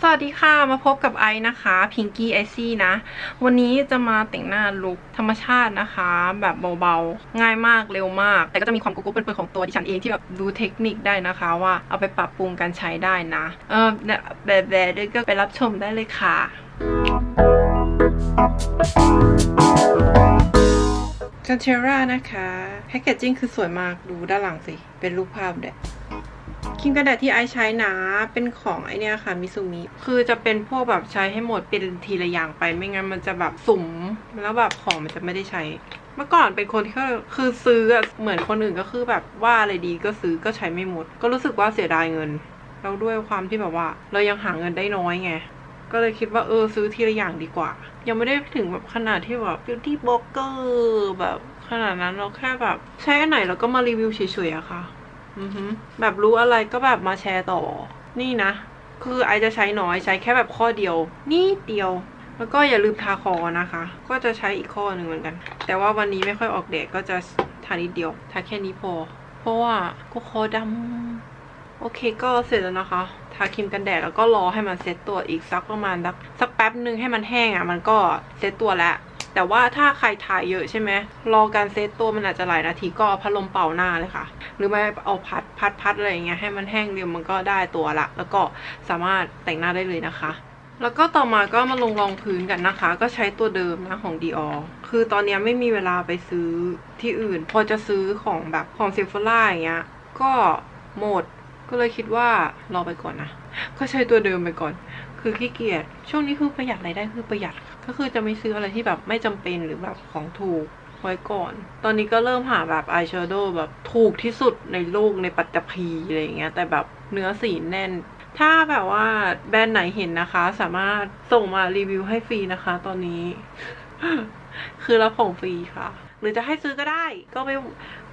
สวัสดีค่ะ มาพบกับไอนะคะพิงกี้ไอซี่นะ วันนี้จะมาแต่งหน้าลุคธรรมชาตินะคะ แบบเบาๆ ง่ายมากเร็วมาก แต่ก็จะมีความกุ๊กๆเป็นๆของตัวดิฉันเองที่แบบดูเทคนิคได้นะคะ ว่าเอาไปปรับปรุงการใช้ได้นะ เออแบบแบบแบบก็ไปรับชมได้เลยค่ะจันเชรานะคะ แพคเกจจิ้งคือสวยมากดูด้านหลังสิ เป็นรูปภาพเด็ ครีมกันแดดที่ไอซ์ใช้นะเป็นของไอเนี้ยค่ะมิซูมิคือจะเป็นพวกแบบใช้ให้หมดเป็นทีละอย่างไปไม่งั้นมันจะแบบสุ่มแล้วแบบของมันจะไม่ได้ใช้เมื่อก่อนเป็นคนที่คือซื้อเหมือนคนอื่นก็คือแบบว่าอะไรดีก็ซื้อก็ใช้ไม่หมด ก็รู้สึกว่าเสียดายเงินแล้วด้วยความที่แบบว่า เรายังหาเงินได้น้อยไงก็เลยคิดว่าเออซื้อทีละอย่างดีกว่า ยังไม่ได้ถึงแบบขนาดที่แบบ beauty blogger แบบขนาดนั้นเราแค่แบบ ใช้อันไหนแล้วก็มารีวิวเฉยๆอะค่ะ แบบรู้อะไรก็แบบมาแชร์ต่อ นี่นะ คือไอจะใช้น้อยใช้แค่แบบข้อเดียว นี่เดียว แล้วก็อย่าลืมทาคอนะคะ ก็จะใช้อีกข้อหนึ่งเหมือนกัน แต่ว่าวันนี้ไม่ค่อยออกแดดก็จะทานิดเดียวทาแค่นี้พอ เพราะว่าก็คอดำโอเคก็เสร็จแล้วนะคะ ทาครีมกันแดดแล้วก็รอให้มันเซตตัวอีกสักประมาณสักแป๊บหนึ่งให้มันแห้งอะ มันก็เซตตัวแล้ว แต่ว่าถ้าใครถ่ายเยอะใช่ไหมรอการเซตตัวมันอาจจะหลายนาทีก็เอาพัดลมเป่าหน้าเลยค่ะ หรือไม่เอาพัดพัดพัดอะไรอย่างเงี้ยให้มันแห้งเดียวมันก็ได้ตัวละ แล้วก็สามารถแต่งหน้าได้เลยนะคะแล้วก็ต่อมาก็มาลงรองพื้นกันนะคะ ก็ใช้ตัวเดิมนะของ Dior คือตอนนี้ไม่มีเวลาไปซื้อที่อื่น พอจะซื้อของแบบของเซฟ h ล่าอย่างเงี้ย ก็หมด ก็เลยคิดว่ารอไปก่อนนะ ก็ใช้ตัวเดิมไปก่อน คือขี้เกียจ ช่วงนี้คือประหยัดรายได้คือประหยัดก็คือจะไม่ซื้ออะไรที่แบบไม่จำเป็นหรือแบบของถูกไว้ก่อน ตอนนี้ก็เริ่มหาแบบอายแชโดว์แบบถูกที่สุดในโลกในปัตตภีอะไรอย่างเงี้ย แต่แบบเนื้อสีแน่น ถ้าแบบว่าแบรนด์ไหนเห็นนะคะ สามารถส่งมารีวิวให้ฟรีนะคะ ตอนนี้ คือรับของฟรีค่ะ หรือจะให้ซื้อก็ได้ ก็ไม่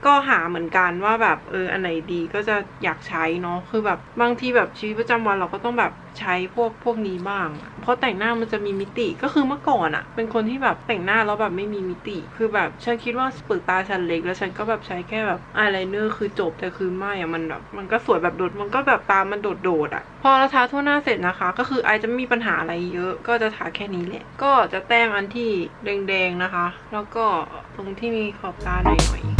ก็หาเหมือนกันว่าแบบเอออันไหนดีก็จะอยากใช้เนาะคือแบบบางทีแบบชีวิตประจำวันเราก็ต้องแบบใช้พวกพวกนี้บ้าง เพราะแต่งหน้ามันจะมีมิติก็คือเมื่อก่อนอะเป็นคนที่แบบแต่งหน้าแล้วแบบไม่มีมิติ คือแบบฉันคิดว่าเปลือกตาฉันเล็ก แล้วฉันก็แบบใช้แค่แบบอายไลเนอร์คือจบแต่คือไม่อะมันแบบมันก็สวยแบบโดดมันก็แบบตามันโดดโดดๆอะพอเราทาทั่วหน้าเสร็จนะคะ ก็คือไอจะไม่มีปัญหาอะไรเยอะ ก็จะทาแค่นี้แหละก็จะแต้มอันที่แดงๆนะคะ แล้วก็ตรงที่มีขอบตาหน่อยๆ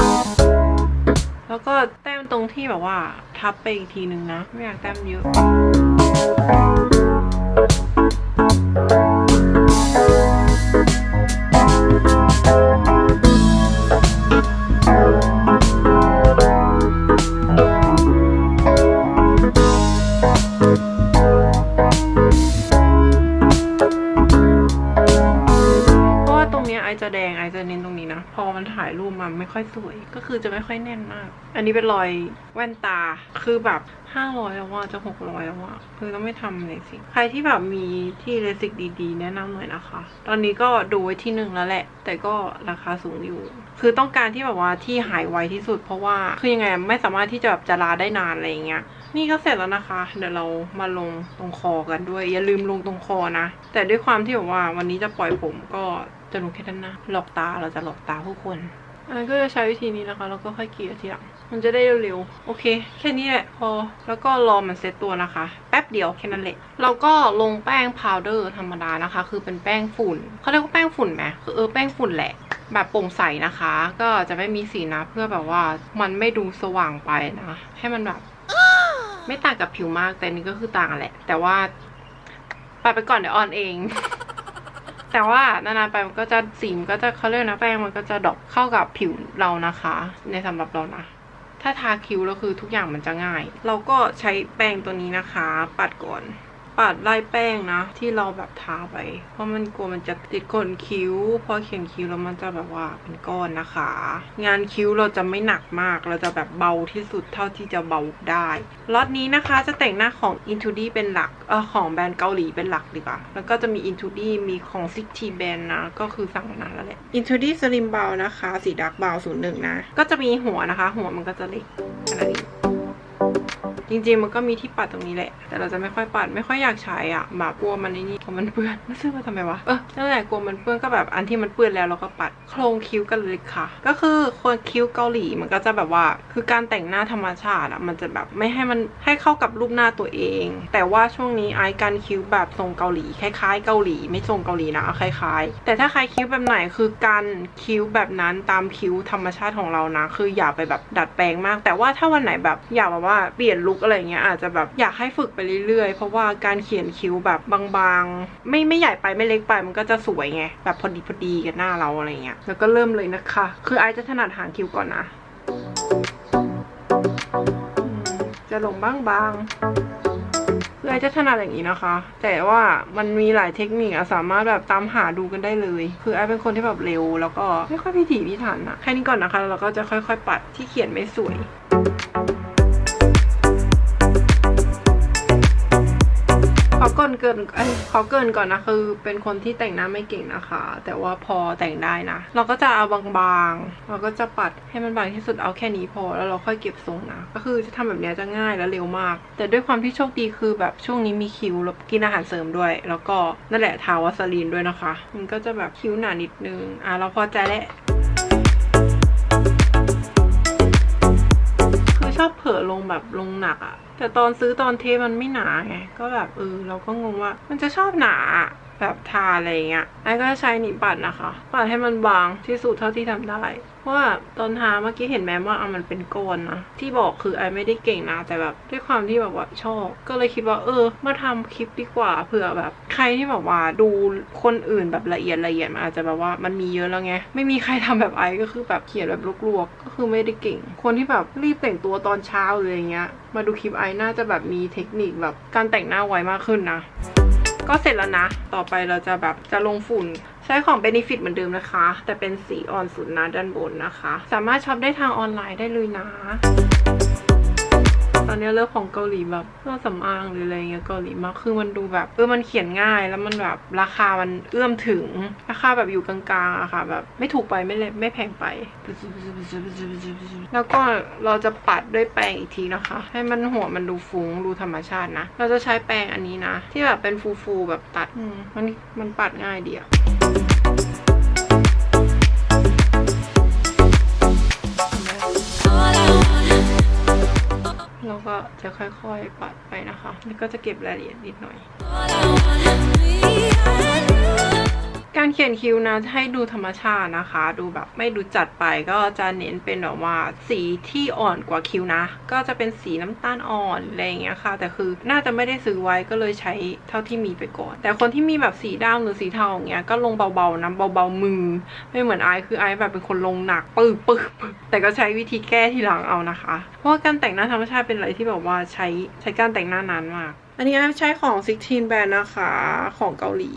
แล้วก็แต้มตรงที่แบบว่า ทับไปอีกทีนึงนะ ไม่อยากแต้มเยอะเพ มาไม่ค่อยสวย ก็คือจะไม่ค่อยแน่นมาก อันนี้เป็นรอยแว่นตา คือแบบห้าร้อยแล้วว่าจะหกร้อยแล้วว่าคือต้องไม่ทำเลยสิ ใครที่แบบมีที่เลสิกดีๆ แนะนำหน่อยนะคะ ตอนนี้ก็ดูไว้ที่หนึ่งแล้วแหละ แต่ก็ราคาสูงอยู่ คือต้องการที่แบบว่าที่หายไวที่สุด เพราะว่าคือยังไงไม่สามารถที่จะแบบจะลาได้นานอะไรอย่างเงี้ยนี่ก็เสร็จแล้วนะคะ เดี๋ยวเรามาลงตรงคอกันด้วย อย่าลืมลงตรงคอนะ แต่ด้วยความที่แบบว่าวันนี้จะปล่อยผมก็จะลงแค่ด้านหน้าหลอกตาเราจะหลอกตาผู้คน อันนนก็จะใช้วิธีนี้นะคะ แล้วก็ค่อยเกลี่ยทีหลังมันจะได้เร็วๆ โอเค แค่นี้แหละพอ แล้วก็รอมันเซตตัวนะคะ แป๊บเดียวแค่นั้นแหละ เราก็ลงแป้งพาวเดอร์ธรรมดานะคะ คือเป็นแป้งฝุ่น เขาเรียกว่าแป้งฝุ่นไหมคือเออแป้งฝุ่นแหละ แบบโปร่งใสนะคะ ก็จะไม่มีสีนะเพื่อแบบว่ามันไม่ดูสว่างไปนะ ให้มันแบบ ไม่ต่างกับผิวมากแต่นี่ก็คือต่างแหละ แต่ว่า ไปไปก่อนเดี๋ยวออนเอง แต่ว่านานๆไปมันก็จะสีมันก็จะเขาเรียกนะแป้งมันก็จะดอกเข้ากับผิวเรานะคะ ในสำหรับเรานะถ้าทาคิ้วแล้วคือทุกอย่างมันจะง่าย เราก็ใช้แป้งตัวนี้นะคะ ปัดก่อน ปัดไล่แป้งนะ ที่เราแบบทาไป เพราะมันกลัวมันจะติดขนคิ้ว พอเขียนคิ้วแล้วมันจะแบบว่าเป็นก้อนนะคะ งานคิ้วเราจะไม่หนักมาก เราจะแบบเบาที่สุดเท่าที่จะเบาได้ล็อตนี้นะคะจะแต่งหน้าของ Into D เป็นหลักเออของแบรนด์เกาหลีเป็นหลักดีกว่าแล้วก็จะมี Into D มีของ s i x t y Band นะ ก็คือสั่งมานานแล้วแหละ Into D Slim Brow นะคะ สีดักเบา01นะ ก็จะมีหัวนะคะ หัวมันก็จะเล็กขนาดนี้ จริงๆมันก็มีที่ปัดตรงนี้แหละ แต่เราจะไม่ค่อยปัดไม่ค่อยอยากใช้อะแบบกลัวมันนี่กลัวมันเปื้อนไม่ซื้อมาทำไมวะเออนั่นแหละกลัวมันเปื้อนก็แบบอันที่มันเปื้อนแล้วเราก็ปัดโครงคิ้วกันเลยค่ะ ก็คือคนคิ้วเกาหลีมันก็จะแบบว่า คือการแต่งหน้าธรรมชาติอะมันจะแบบไม่ให้มันให้เข้ากับรูปหน้าตัวเอง แต่ว่าช่วงนี้ไอการคิ้วแบบทรงเกาหลีคล้ายๆ เกาหลีไม่ทรงเกาหลีนะคล้ายๆ แต่ถ้าใครคิ้วแบบไหนคือการคิ้วแบบนั้นตามคิ้วธรรมชาติของเรานะ คืออย่าไปแบบดัดแปลงมาก แต่ว่าถ้าวันไหนแบบอยากแบบว่าเปลี่ยนลุคอะไรเงี้ยอาจจะแบบอยากให้ฝึกไปเรื่อยๆ เพราะว่าการเขียนคิ้วแบบบางๆ ไม่ไม่ใหญ่ไปไม่เล็กไปมันก็จะสวยไงแบบพอดีพอดีกับหน้าเราอะไรเงี้ยแล้วก็เริ่มเลยนะคะ คือไอจะถนัดหางคิ้วก่อนนะ จะลงบ้างบางๆคือไอจะถนัดอย่างนี้นะคะ แต่ว่ามันมีหลายเทคนิคอะสามารถแบบตามหาดูกันได้เลย คือไอเป็นคนที่แบบเร็ว แล้วก็ไม่ค่อยพิถีพิถันอะแค่นี้ก่อนนะคะแล้วเราก็จะค่อยๆ ปัดที่เขียนไม่สวย เกินขอเกินก่อนนะคือเป็นคนที่แต่งหน้าไม่เก่งนะคะ แต่ว่าพอแต่งได้นะ เราก็จะเอาบางๆ เราก็จะปัดให้มันบางที่สุดเอาแค่นี้พอแล้วเราค่อยเก็บทรงนะ ก็คือจะทำแบบนี้จะง่ายและเร็วมาก แต่ด้วยความที่โชคดีคือแบบช่วงนี้มีคิวแล้วกินอาหารเสริมด้วย แล้วก็นั่นแหละทาวาสลีนด้วยนะคะ มันก็จะแบบคิ้วหนานิดนึงอะเราพอใจแล้ว ชอบเผลอลงแบบลงหนักอะแต่ตอนซื้อตอนเทมันไม่หนาไงก็แบบเออเราก็งงว่า มันจะชอบหนาแบบทาอะไรเงี้ยไอ้ก็ใช้หนีบปัดนะคะ ปัดให้มันบางที่สุดเท่าที่ทำได้ ว่าตอนทาเมื่อกี้เห็นแม้ว่าเอามันเป็นก้อนนะที่บอกคือไอไม่ได้เก่งนะแต่แบบด้วยความที่แบบว่าชอบ ก็เลยคิดว่าเออ มาทำคลิปดีกว่าเผื่อแบบ ใครที่แบบว่าดูคนอื่นแบบละเอียดละเอียดมันอาจจะแบบว่ามันมีเยอะแล้วไงไม่มีใครทำแบบไอก็คือแบบเขียนแบบลวกๆก็คือไม่ได้เก่ง คนที่แบบรีบแต่งตัวตอนเช้าเลยอย่างเงี้ย มาดูคลิปไอน่าจะแบบมีเทคนิคแบบการแต่งหน้าไวมากขึ้นนะ ก็เสร็จแล้วนะ ต่อไปเราจะแบบจะลงฝุ่น ใช้ของ Benefit เหมือนเดิมนะคะ แต่เป็นสีอ่อนสุดนะด้านบนนะคะ สามารถช็อปได้ทางออนไลน์ได้เลยนะ ตอนนี้เลือกของเกาหลีแบบเครื่องสำอางหรืออะไรเงี้ยเกาหลีมากคือมันดูแบบเออมันเขียนง่ายแล้วมันแบบราคามันเอื้อมถึงราคาแบบอยู่กลางๆอะค่ะ แบบไม่ถูกไปไม่เล็ไม่แพงไป แล้วก็เราจะปัดด้วยแปรงอีกทีนะคะ ให้มันหัวมันดูฟุ้งดูธรรมชาตินะ เราจะใช้แปรงอันนี้นะ ที่แบบเป็นฟูๆแบบตัดมมันมันปัดง่ายดีอะ จะค่อยๆปัดไปนะคะ แล้วก็จะเก็บรายละเอียดนิดหน่อย การเขียนคิ้วนะให้ดูธรรมชาตินะคะ ดูแบบไม่ดูจัดไปก็จะเน้นเป็นแบบว่าสีที่อ่อนกว่าคิ้วนะ ก็จะเป็นสีน้ำตาลอ่อนอะไรอย่างเงี้ยค่ะ แต่คือน่าจะไม่ได้ซื้อไว้ก็เลยใช้เท่าที่มีไปก่อน แต่คนที่มีแบบสีดำหรือสีเทาอย่างเงี้ยก็ลงเบาๆนะเบาๆมือ ไม่เหมือนไอคือไอแบบเป็นคนลงหนักปึ๊บปึ๊บปึ๊บแต่ก็ใช้วิธีแก้ทีหลังเอานะคะ เพราะว่าการแต่งหน้าธรรมชาติเป็นอะไรที่แบบว่าใช้ใช้การแต่งหน้านานมาก อันนี้ใช้ของ 16 Brand นะคะ ของเกาหลี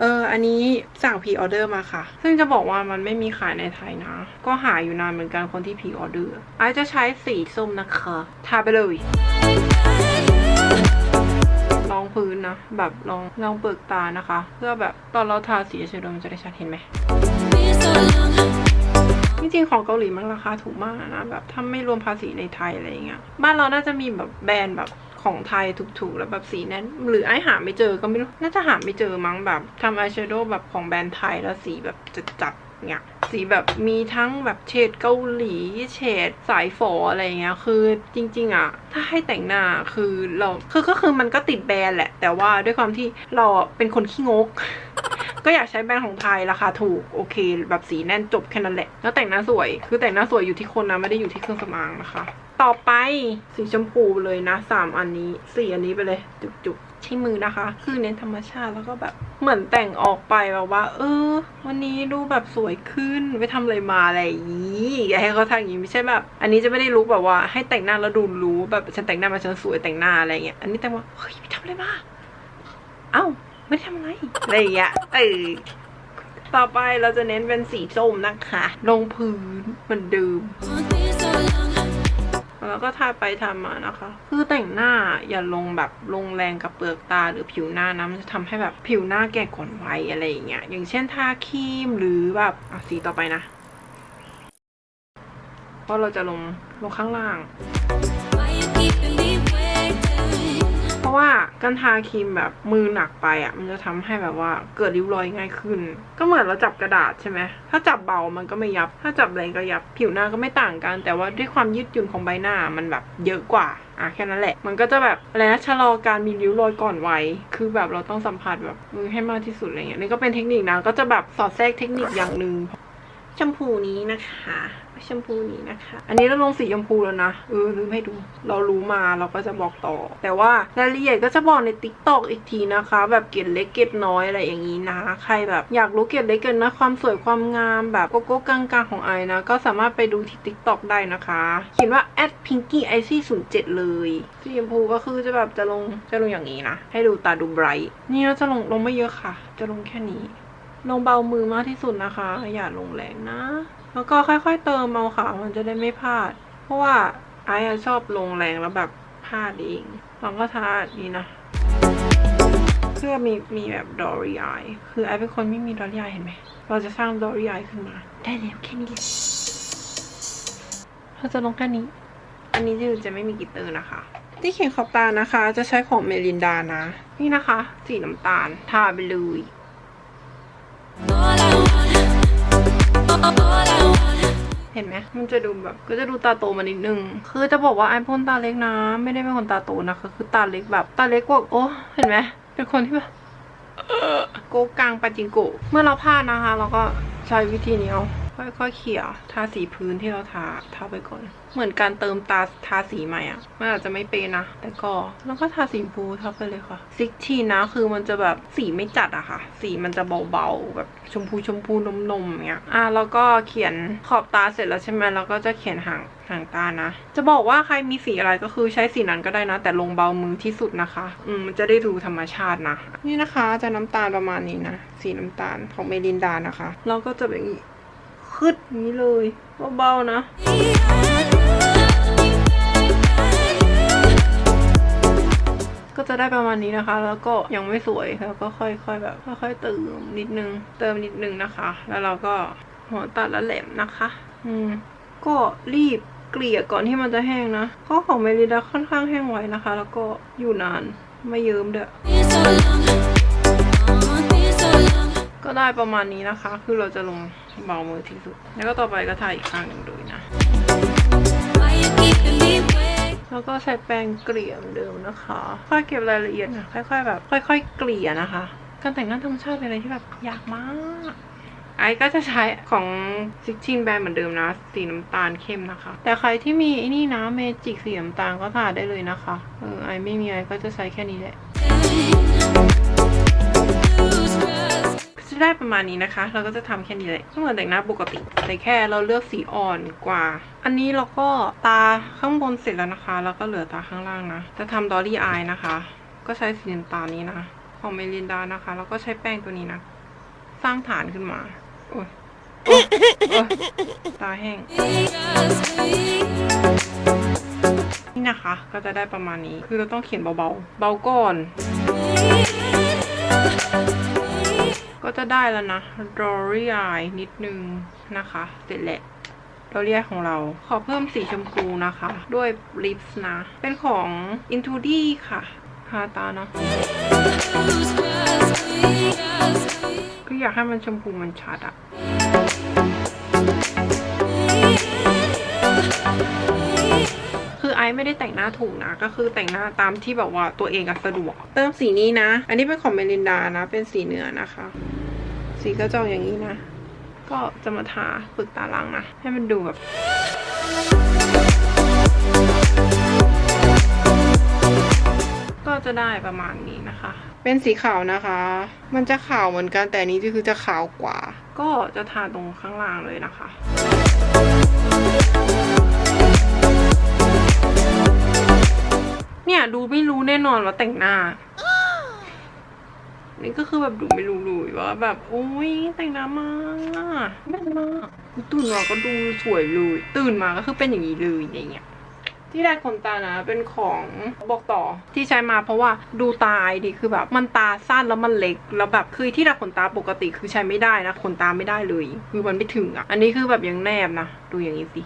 เออ อันนี้สั่งพีออเดอร์มาค่ะ ซึ่งจะบอกว่ามันไม่มีขายในไทยนะ ก็หาอยู่นานเหมือนกันคนที่พีออเดอร์ไอจะใช้สีส้มนะคะ ทาไปเลยลองพื้นนะ แบบลองลองเปิกตานะคะ เพื่อแบบตอนเราทาสีเฉยๆมันจะได้ชัดเห็นไหมจริงๆของเกาหลีมันราคาถูกมากนะแบบถ้าไม่รวมภาษีในไทยอะไรอย่างเงี้ยบ้านเราน่าจะมีแบบแบรนด์แบบ ของไทยถูกๆ แล้วแบบสีนั้น หรือไอหาไม่เจอก็ไม่รู้ น่าจะหาไม่เจอมั้งแบบทำอายแชโดว์แบบของแบรนด์ไทยแล้วสีแบบจัดๆ เนี่ยสีแบบมีทั้งแบบเฉดเกาหลีเฉดสายฝออะไรเงี้ยคือจริง ๆอะถ้าให้แต่งหน้าคือเราคือก็คือมันก็ติดแบรนด์แหละ แต่ว่าด้วยความที่เราเป็นคนขี้งก ก็อยากใช้แบรนด์ของไทยราคาถูกโอเค แบบสีแน่นจบแค่นั้นแหละ แล้วแต่งหน้าสวยคือแต่งหน้าสวยอยู่ที่คนนะไม่ได้อยู่ที่เครื่องสำอางนะคะ ต่อไปสีชมพูเลยนะสามอันนี้สี่อันนี้ไปเลยจุกๆ ที่มือนะคะ คือเน้นธรรมชาติแล้วก็แบบเหมือนแต่งออกไปแบบว่า เออ วันนี้ดูแบบสวยขึ้นไปทำอะไรมาอะไรอย่างนี้อย่าให้เขาทางอย่างนี้ไม่ใช่แบบ อันนี้จะไม่ได้รู้แบบว่า ให้แต่งหน้าแล้วดูรู้แบบฉันแต่งหน้ามาฉันสวยแต่งหน้าอะไรเงี้ยอันนี้แต่งว่าเฮ้ยไปทำอะไรมาเอ้าไม่ได้ทำอะไรอะไรอย่างเงี้ยเออต่อไปเราจะเน้นเป็นสีส้มนะคะ ลงพื้นเหมือนเดิม แล้วก็ทาไปทามานะคะ คือแต่งหน้าอย่าลงแบบลงแรงกับเปลือกตาหรือผิวหน้านะมันจะทำให้แบบผิวหน้าแก่ก่อนวัยอะไรอย่างเงี้ยอย่างเช่นทาครีมหรือแบบอะสีต่อไปนะเพราะเราจะลงลงข้างล่าง Why you keeping me waiting? การทาครีมแบบมือหนักไปอะ มันจะทำให้แบบว่าเกิดริ้วรอยง่ายขึ้น ก็เหมือนเราจับกระดาษใช่ไหมถ้าจับเบามันก็ไม่ยับ ถ้าจับแรงก็ยับ ผิวหน้าก็ไม่ต่างกัน แต่ว่าด้วยความยืดหยุ่นของใบหน้ามันแบบเยอะกว่าอะแค่นั้นแหละ มันก็จะแบบอะไรนะชะลอการมีริ้วรอยก่อนวัยคือแบบเราต้องสัมผัสแบบมือให้มากที่สุดอะไรเงี้ยนี่ก็เป็นเทคนิคนะก็จะแบบสอดแทรกเทคนิคอย่างหนึ่ง ชมพูนี้นะคะแชมพูนี้นะคะ อันนี้เราลงสีชมพูแล้วนะ เออลืมให้ดู เรารู้มาเราก็จะบอกต่อ แต่ว่ารายละเอียดก็จะบอกในติ๊กตอกอีกทีนะคะ แบบเกล็ดเล็กเกล็ดน้อยอะไรอย่างนี้นะ ใครแบบอยากรู้เกล็ดเล็กเกล็ดน้อยความสวยความงามแบบโกโก้กลางๆของไอนะ ก็สามารถไปดูที่ติ๊กตอกได้นะคะ เขียนว่า at pinky icy 0 7เลยสีชมพูก็คือจะแบบจะลงจะลงอย่างนี้นะ ให้ดูตาดูไบรท์นี่เราจะลงลงไม่เยอะค่ะ จะลงแค่นี้ ลงเบามือมากที่สุดนะคะ อย่าลงแรงนะ แล้วก็ค่อยๆเติมเอาค่ะ มันจะได้ไม่พลาด เพราะว่าไอ้ชอบลงแรงแล้วแบบพลาดเองลองก็ทานี้นะเพื่อมีมีแบบดอรี่ไอคือไอเป็นคนไม่มีดอรี่ไอเห็นไหม เราจะสร้างดอรี่ไอขึ้นมา ได้แล้วแค่นี้เลยเราจะลงแค่นี้ อันนี้จะจะไม่มีกิตเตอร์นะคะ ที่เขียนขอบตานะคะ จะใช้ของเมลินดานะ นี่นะคะ สีน้ำตาล ทาไปเลย เห็นไหมมันจะดูแบบก็จะดูตาโตมานิดนึง คือจะบอกว่าไอพ่นตาเล็กนะ ไม่ได้เป็นคนตาโตนะคะ คือตาเล็กแบบตาเล็กกว่าโอ้ เห็นไหมเป็นคนที่แบบโกกลางปาจิงโก เมื่อเราพลาดนะคะ เราก็ใช้วิธีนี้เอา ค่อยๆเขี่ยทาสีพื้นที่เราทาทาไปก่อน เหมือนการเติมตาทาสีใหม่อะ่ะมันอาจจะไม่เป็นนะ แต่ก็แล้วก็ทาสีชมพูทับไปเลยค่ะซิกทีนะคือมันจะแบบสีไม่จัดอะค่ะ สีมันจะเบาๆแบบชมพูชมพูนมๆอย่างเงี้ยอะแล้วก็เขียนขอบตาเสร็จแล้วใช่ไหมแล้วก็จะเขียนหางหางตานะ จะบอกว่าใครมีสีอะไรก็คือใช้สีนั้นก็ได้นะ แต่ลงเบามือที่สุดนะคะ อืมมันจะได้ดูธรรมชาตินะ นี่นะคะจะน้ำตาลประมาณนี้นะ สีน้ำตาลของเมลินดานะคะ เราก็จะแบบนี้ ขึ้นนี้เลยเบาๆนะก็จะได้ประมาณนี้นะคะ แล้วก็ยังไม่สวยแล้วก็ค่อยๆแบบ ค่อยๆเติมนิดนึง เติมนิดนึงนะคะ แล้วเราก็หัวตัดและแหลมนะคะ อืม ก็รีบเกลี่ยก่อนที่มันจะแห้งนะ เพราะของเมลิดาค่อนข้างแห้งไวนะคะ แล้วก็อยู่นานไม่เยิ้มเด้อ ก็ได้ประมาณนี้นะคะ คือเราจะลงเบามือที่สุด แล้วก็ต่อไปก็ทาอีกข้างหนึ่งเลยนะ แล้วก็ใช้แปรงเกลี่ยเหมือนเดิมนะคะ ค่อยเก็บรายละเอียดนะค่อย ๆ แบบ ค่อย ๆ เกลี่ยนะคะ การแต่งหน้าธรรมชาติเป็นอะไรที่แบบยากมากไอ้ก็จะใช้ของซิกชินแบรนด์เหมือนเดิมนะ สีน้ำตาลเข้มนะคะ แต่ใครที่มีไอ้นี่นะเมจิกสีน้ำตาลก็ทาได้เลยนะคะ เออไอไม่มีไอก็จะใช้แค่นี้แหละ จะได้ประมาณนี้นะคะ เราก็จะทำแค่นี้เลยก็เหมือนแต่งหน้าปกติ แต่แค่เราเลือกสีอ่อนกว่า อันนี้เราก็ตาข้างบนเสร็จแล้วนะคะ แล้วก็เหลือตาข้างล่างนะ จะทำดอรี่อายนะคะ ก็ใช้สีน้ำตาลนี้นะของเมลินดานะคะ แล้วก็ใช้แป้งตัวนี้นะ สร้างฐานขึ้นมา โอ้ยโอ๊ยอยตาแห้ง นี่นะคะ ก็จะได้ประมาณนี้ คือเราต้องเขียนเบาๆ เบาก่อน ก็จะได้แล้วนะดอรี่อายนิดนึงนะคะ เสร็จแหละดอรี่อายของเรา ขอเพิ่มสีชมพูนะคะ ด้วยลิปส์นะ เป็นของ Into D ค่ะทาตาเนาะ Lose trust me. Just me. คือยากให้มันชมพูมันชัดอะ ไอซ์ไม่ได้แต่งหน้าถูกนะ ก็คือแต่งหน้าตามที่แบบว่าตัวเองอะสะดวก เติมสีนี้นะ อันนี้เป็นของเมลินดานะ เป็นสีเนื้อนะคะ สีก็จะออกอย่างนี้นะ ก็จะมาทาปึกตาล่างนะ ให้มันดูแบบก็จะได้ประมาณนี้นะคะ เป็นสีขาวนะคะ มันจะขาวเหมือนกันแต่อันนี้คือจะขาวกว่า ก็จะทาตรงข้างล่างเลยนะคะ เนี่ย ดูไม่รู้แน่นอนว่าแต่งหน้า นี่ก็คือแบบดูไม่รู้เลยว่าแบบโอ้ยแต่งหน้ามาแม่นมากตื่นมาก็ดูสวยเลย ตื่นมาก็คือเป็นอย่างนี้เลยอย่างเงี้ยที่ได้ขนตานะเป็นของบอกต่อที่ใช้มาเพราะว่าดูตาไอดีคือแบบมันตาสั้นแล้วมันเล็กแล้วแบบคือที่ดัดขนตาปกติคือใช้ไม่ได้นะขนตาไม่ได้เลย คือมันไม่ถึงอะ อันนี้คือแบบยังแนบนะ ดูอย่างนี้สิ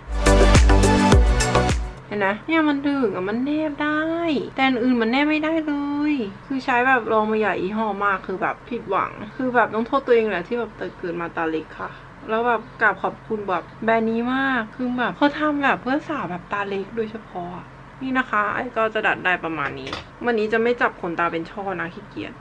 ห็นไหมเนี่ยมันดึงอะมันแนบได้ แต่อื่นมันแนบไม่ได้เลย คือใช้แบบลองมาใหญ่ยี่ห้อมากคือแบบผิดหวัง คือแบบต้องโทษตัวเองแหละที่แบบเกิดมาตาเล็กค่ะแล้วแบบกราบขอบคุณแบบแบรนด์นี้มาก คือแบบเขาทำแบบเพื่อสาวแบบตาเล็กโดยเฉพาะอะนี่นะคะ ไอ้ก็จะดัดได้ประมาณนี้ วันนี้จะไม่จับขนตาเป็นช่อนะขี้เกียจ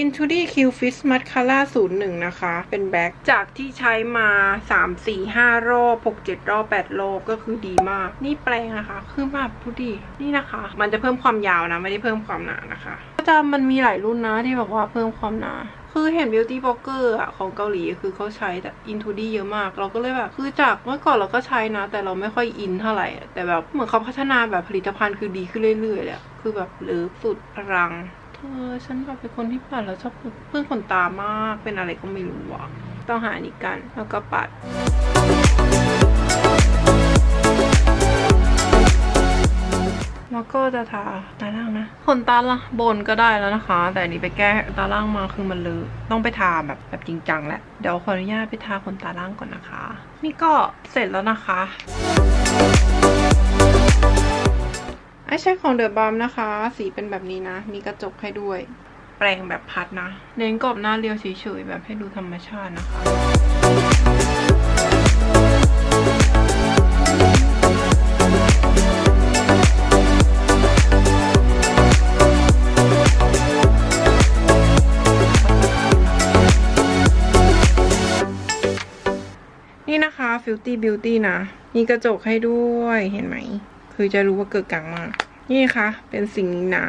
Into the Q Fix Mascara 01 นะคะ เป็นแบ็คจากที่ใช้มา 3 4 5 รอบ 6 7 รอบ 8 รอบ ก็คือดีมาก นี่แปลงนะคะ คือแบบดูดิ นี่นะคะ มันจะเพิ่มความยาวนะ ไม่ได้เพิ่มความหนานะคะ ก็จะมันมีหลายรุ่นนะที่บอกว่าเพิ่มความหนาคือเห็น Beauty Blogger อะของเกาหลีคือเขาใช้แต่ Into D เยอะมาก เราก็เลยแบบ คือจากเมื่อก่อนเราก็ใช้นะ แต่เราไม่ค่อยอินเท่าไหร่ แต่แบบเหมือนเขาพัฒนาแบบผลิตภัณฑ์คือดีขึ้นเรื่อยๆเลยอะคือแบบเลิฟสุดพลัง เธอฉันแบบเป็นคนที่ปัดแล้วชอบเพื่อนขนตามาก เป็นอะไรก็ไม่รู้อะต้องหาอันนี้กัน แล้วก็ปัดแล้วก็จะทาตาล่างนะขนตาละบนก็ได้แล้วนะคะ แต่อันนี้ไปแก้ตาล่างมาคือมันเลอะต้องไปทาแบบแบบจริงจังแล้วเดี๋ยวขออนุญาตไปทาขนตาล่างก่อนนะคะ นี่ก็เสร็จแล้วนะคะ ไอใช้ของเดอะบอมนะคะ สีเป็นแบบนี้นะ มีกระจกให้ด้วย แปรงแบบพัดนะเน้นกรอบหน้าเรียวเฉยๆแบบให้ดูธรรมชาตินะคะนี่นะคะ Filty Beauty นะ มีกระจกให้ด้วย เห็นไหม คือจะรู้ว่าเกิดกลางมาก นี่ค่ะ เป็นสิ่งนี้นะ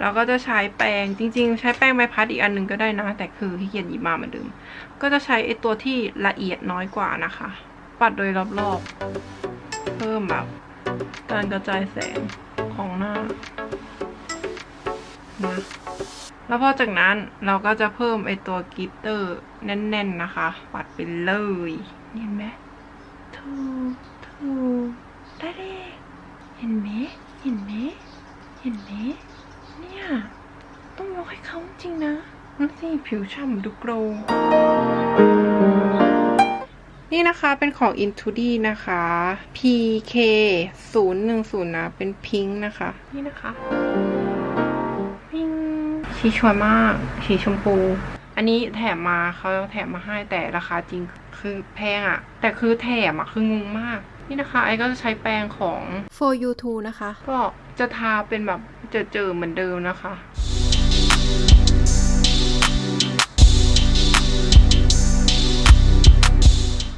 แล้วก็จะใช้แปรงจริง ๆ ใช้แป้งไม้พัดอีกอันหนึ่งก็ได้นะ แต่คือที่เกียจหยิบมาเหมือนเดิม ก็จะใช้ไอตัวที่ละเอียดน้อยกว่านะคะ ปัดโดยรอบๆ เพิ่มแบบการกระจายแสงของหน้านะแล้วพอจากนั้นเราก็จะเพิ่มไอตัวกิตเตอร์แน่น ๆ นะคะ ปัดไปเลย เห็นไหมถูกถูกได้เลย เห็นไหมเห็นไหมเห็นไหมเนี่ย ต้องยกให้เขาจริงนะนั่นสิผิวฉ่ำดูโกลว์นี่นะคะเป็นของ Into D นะคะ PK 0 1 0นะ เป็นพิงค์นะคะ นี่นะคะพิงชีชวยมาก สีชมพู อันนี้แถมมาเขาแถมมาให้แต่ราคาจริงคือแพงอะแต่คือแถมอะคืองงมาก นี่นะคะไอ้ก็จะใช้แปรงของ for you too นะคะ ก็จะทาเป็นแบบเจอๆเหมือนเดิมนะคะ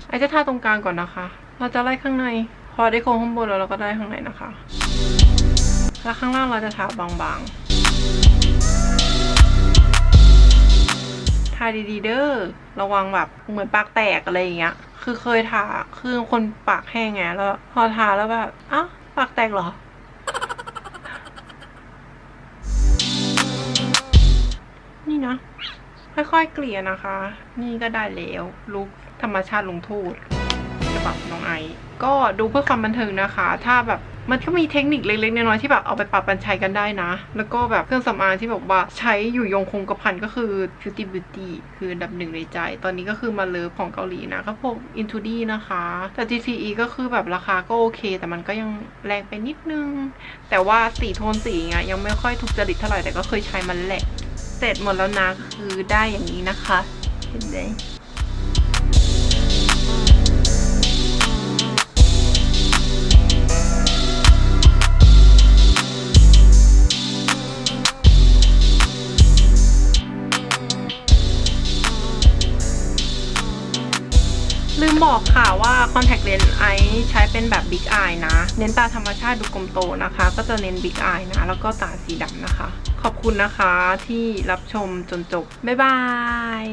ไอจะทาตรงกลางก่อนนะคะ เราจะไล่ข้างใน พอได้โค้งข้างบนแล้วเราก็ได้ข้างในนะคะ แล้วข้างล่างเราจะทาบางๆ ทาดีๆเด้อ ระวังแบบเหมือนปากแตกอะไรอย่างเงี้ย คือเคยทาคือคนปากแห้งไงแล้ว พอทาแล้วแบบอ้าวปากแตกเหรอ นี่นะค่อยๆเกลี่ยนะคะ นี่ก็ได้แล้วลุกธรรมชาติลงโทษฉบับน้องไอซ์ก็ดูเพื่อความบันเทิงนะคะ ถ้าแบบ มันก็มีเทคนิคเล็กๆน้อยๆที่แบบเอาไปปรับปันใช้กันได้นะ แล้วก็แบบเครื่องสำอางที่แบบว่าใช้อยู่ยงคงกระพันก็คือ Beauty Beauty คืออันดับหนึ่งในใจ ตอนนี้ก็คือมาเลิฟของเกาหลีนะ ก็พวก Into D นะคะ แต่ GCE ก็คือแบบราคาก็โอเค แต่มันก็ยังแรงไปนิดนึง แต่ว่าสีโทนสีเงี้ยยังไม่ค่อยถูกจริตเท่าไหร่แต่ก็เคยใช้มันแหละ เสร็จหมดแล้วนะก็คือได้อย่างนี้นะคะเห็นไหม ลืมบอกค่ะว่า contact lens ไอใช้เป็นแบบ big eye นะ เน้นตาธรรมชาติดูกลมโตนะคะ ก็จะเน้น big eye นะ แล้วก็ตาสีดำนะคะ ขอบคุณนะคะที่รับชมจนจบ บ๊ายบาย